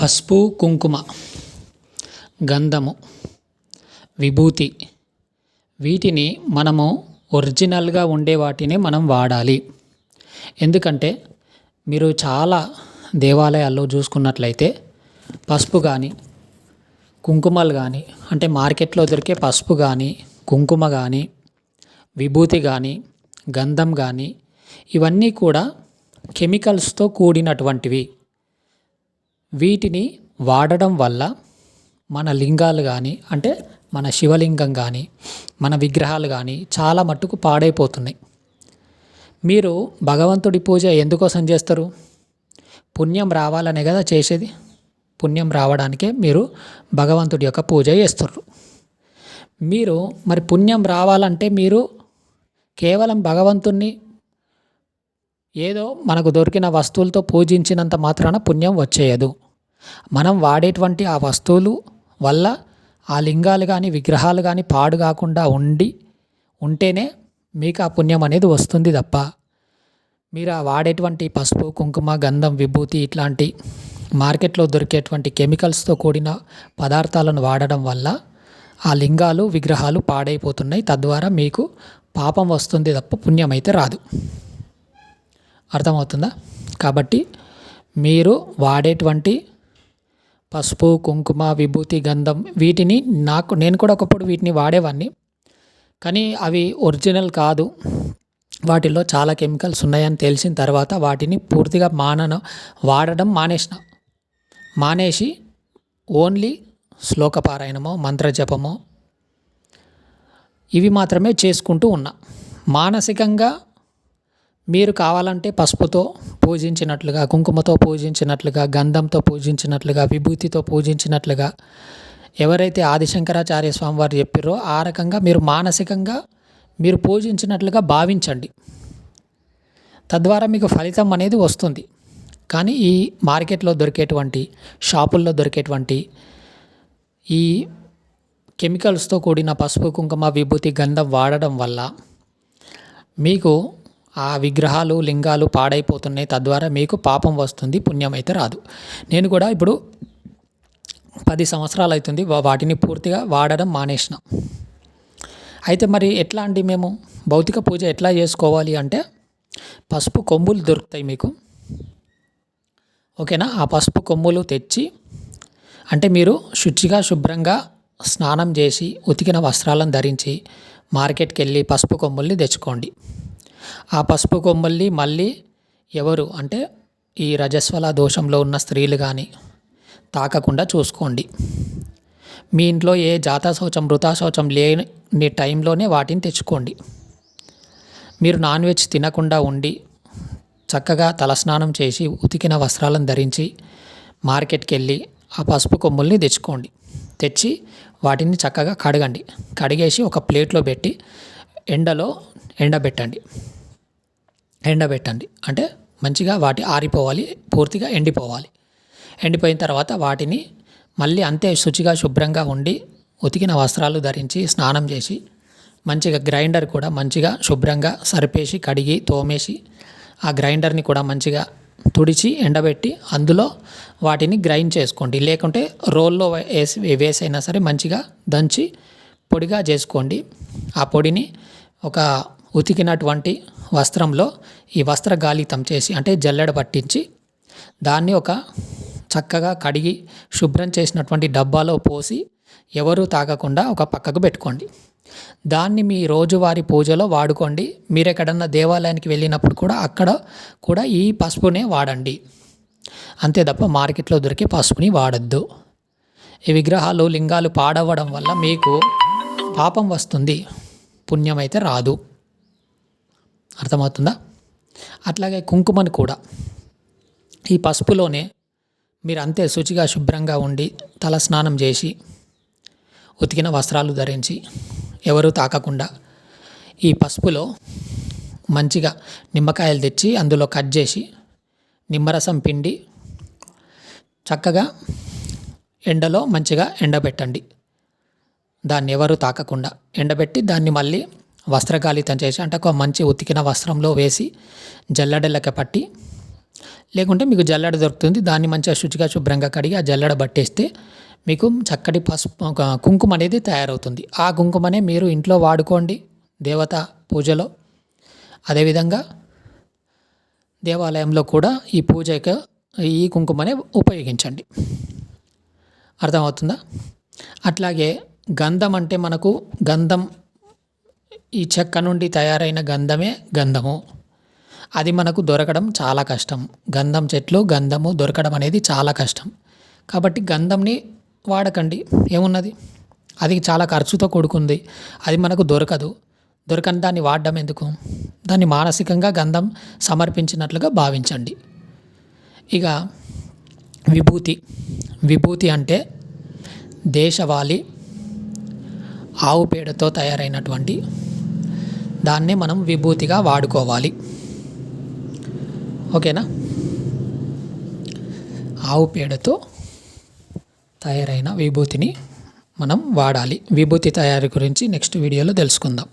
పసుపు కుంకుమ గంధము విభూతి. వీటిని మనము ఒరిజినల్గా ఉండే వాటిని మనం వాడాలి. ఎందుకంటే మీరు చాలా దేవాలయాల్లో చూసుకున్నట్లయితే పసుపు కానీ కుంకుమలు కానీ అంటే మార్కెట్లో దొరికే పసుపు కానీ కుంకుమ కానీ విభూతి కానీ గంధం కానీ ఇవన్నీ కూడా కెమికల్స్తో కూడినటువంటివి. వీటిని వాడడం వల్ల మన లింగాలు కానీ అంటే మన శివలింగం కానీ మన విగ్రహాలు కానీ చాలా మట్టుకు పాడైపోతున్నాయి. మీరు భగవంతుడి పూజ ఎందుకోసం చేస్తారు? పుణ్యం రావాలనే కదా చేసేది? పుణ్యం రావడానికే మీరు భగవంతుడి యొక్క పూజ చేస్తారు. మీరు మరి పుణ్యం రావాలంటే మీరు కేవలం భగవంతుణ్ణి ఏదో మనకు దొరికిన వస్తువులతో పూజించినంత మాత్రాన పుణ్యం వచ్చేయదు. మనం వాడేటువంటి ఆ వస్తువులు వల్ల ఆ లింగాలు కానీ విగ్రహాలు కానీ పాడు కాకుండా ఉండి ఉంటేనే మీకు ఆ పుణ్యం అనేది వస్తుంది తప్ప. మీరు ఆ వాడేటువంటి పసుపు కుంకుమ గంధం విభూతి ఇట్లాంటి మార్కెట్లో దొరికేటువంటి కెమికల్స్తో కూడిన పదార్థాలను వాడడం వల్ల ఆ లింగాలు విగ్రహాలు పాడైపోతున్నాయి. తద్వారా మీకు పాపం వస్తుంది తప్ప పుణ్యం అయితే రాదు. అర్థమవుతుందా? కాబట్టి మీరు వాడేటువంటి పసుపు కుంకుమ విభూతి గంధం వీటిని నాకు నేను కూడా ఒకప్పుడు వీటిని వాడేవాడిని కానీ అవి ఒరిజినల్ కాదు. వాటిలో చాలా కెమికల్స్ ఉన్నాయని తెలిసిన తర్వాత వాటిని పూర్తిగా మానను వాడడం మానేసిన. మానేసి ఓన్లీ శ్లోకపారాయణమో మంత్రజపమో ఇవి మాత్రమే చేసుకుంటూ ఉన్నా. మానసికంగా మీరు కావాలంటే పసుపుతో పూజించినట్లుగా కుంకుమతో పూజించినట్లుగా గంధంతో పూజించినట్లుగా విభూతితో పూజించినట్లుగా ఎవరైతే ఆదిశంకరాచార్య స్వామి వారు చెప్పారో ఆ రకంగా మీరు మానసికంగా మీరు పూజించినట్లుగా భావించండి. తద్వారా మీకు ఫలితం అనేది వస్తుంది. కానీ ఈ మార్కెట్లో దొరికేటువంటి షాపుల్లో దొరికేటువంటి ఈ కెమికల్స్తో కూడిన పసుపు కుంకుమ విభూతి గంధం వాడడం వల్ల మీకు ఆ విగ్రహాలు లింగాలు పాడైపోతున్నాయి. తద్వారా మీకు పాపం వస్తుంది పుణ్యం అయితే రాదు. నేను కూడా ఇప్పుడు పది సంవత్సరాలు అవుతుంది. వాటిని పూర్తిగా వాడడం మానేసిన. అయితే మరి ఎట్లా అండి మేము? భౌతిక పూజ ఎట్లా చేసుకోవాలి అంటే పసుపు కొమ్ములు దొరుకుతాయి మీకు. ఓకేనా? ఆ పసుపు కొమ్ములు తెచ్చి అంటే మీరు శుచిగా శుభ్రంగా స్నానం చేసి ఉతికిన వస్త్రాలను ధరించి మార్కెట్కి వెళ్ళి పసుపు కొమ్ముల్ని తెచ్చుకోండి. ఆ పసుపు కొమ్మల్ని మళ్ళీ ఎవరు అంటే ఈ రజస్వల దోషంలో ఉన్న స్త్రీలు కానీ తాకకుండా చూసుకోండి. మీ ఇంట్లో ఏ జాతా శౌచం మృతా శౌచం లేని టైంలోనే వాటిని తెచ్చుకోండి. మీరు నాన్ వెజ్ తినకుండా ఉండి చక్కగా తలస్నానం చేసి ఉతికిన వస్త్రాలను ధరించి మార్కెట్కి వెళ్ళి ఆ పసుపు కొమ్ముల్ని తెచ్చుకోండి. తెచ్చి వాటిని చక్కగా కడగండి. కడిగేసి ఒక ప్లేట్లో పెట్టి ఎండలో ఎండబెట్టండి. ఎండబెట్టండి. అంటే మంచిగా వాటి ఆరిపోవాలి పూర్తిగా ఎండిపోవాలి. ఎండిపోయిన తర్వాత వాటిని మళ్ళీ అంతే శుచిగా శుభ్రంగా ఉండి ఉతికిన వస్త్రాలు ధరించి స్నానం చేసి మంచిగా గ్రైండర్ కూడా మంచిగా శుభ్రంగా సరిపేసి కడిగి తోమేసి ఆ గ్రైండర్ని కూడా మంచిగా తుడిచి ఎండబెట్టి అందులో వాటిని గ్రైండ్ చేసుకోండి. లేకుంటే రోల్లో వేసి వేసైనా సరే మంచిగా దంచి పొడిగా చేసుకోండి. ఆ పొడిని ఒక ఉతికినటువంటి వస్త్రంలో ఈ వస్త్ర గాలితం చేసి అంటే జల్లెడ పట్టించి దాన్ని ఒక చక్కగా కడిగి శుభ్రం చేసినటువంటి డబ్బాలో పోసి ఎవరూ తాగకుండా ఒక పక్కకు పెట్టుకోండి. దాన్ని మీ రోజువారీ పూజలో వాడుకోండి. మీరు ఎక్కడన్నా దేవాలయానికి వెళ్ళినప్పుడు కూడా అక్కడ కూడా ఈ పసుపునే వాడండి. అంతే తప్ప మార్కెట్లో దొరికే పసుపుని వాడద్దు. ఈ విగ్రహాలు లింగాలు పాడవడం వల్ల మీకు పాపం వస్తుంది. పుణ్యం అయితే రాదు. అర్థమవుతుందా? అట్లాగే కుంకుమని కూడా. ఈ పసుపులోనే మీరు అంతే శుచిగా శుభ్రంగా ఉండి తల స్నానం చేసి ఉతికిన వస్త్రాలు ధరించి ఎవరు తాకకుండా ఈ పసుపులో మంచిగా నిమ్మకాయలు తెచ్చి అందులో కట్ చేసి నిమ్మరసం పిండి చక్కగా ఎండలో మంచిగా ఎండబెట్టండి. దాన్ని ఎవరు తాకకుండా ఎండబెట్టి దాన్ని మళ్ళీ వస్త్రగాలితం చేసి అంటే ఒక మంచి ఉతికిన వస్త్రంలో వేసి జల్లెడలకి పట్టి లేకుంటే మీకు జల్లెడ దొరుకుతుంది దాన్ని మంచిగా శుచిగా శుభ్రంగా కడిగి ఆ జల్లెడ పట్టేస్తే మీకు చక్కటి పసుపు ఒక కుంకుమ అనేది తయారవుతుంది. ఆ కుంకుమనే మీరు ఇంట్లో వాడుకోండి దేవత పూజలో. అదేవిధంగా దేవాలయంలో కూడా ఈ పూజకు ఈ కుంకుమనే ఉపయోగించండి. అర్థమవుతుందా? అట్లాగే గంధం అంటే మనకు గంధం ఈ చెక్క నుండి తయారైన గంధమే గంధము. అది మనకు దొరకడం చాలా కష్టం. గంధం చెట్లు గంధము దొరకడం అనేది చాలా కష్టం. కాబట్టి గంధంని వాడకండి. ఏమున్నది? అది చాలా ఖర్చుతో కూడుకుంది. అది మనకు దొరకదు. దొరకని దాన్ని వాడడం ఎందుకు? దాన్ని మానసికంగా గంధం సమర్పించినట్లుగా భావించండి. ఇక విభూతి. విభూతి అంటే దేశవాళీ ఆవు పేడతో తయారైనటువంటి దాన్ని మనం విభూతిగా వాడుకోవాలి. ఓకేనా? ఆవు పేడతో తయారైన విభూతిని మనం వాడాలి. విభూతి తయారీ గురించి నెక్స్ట్ వీడియోలో తెలుసుకుందాం.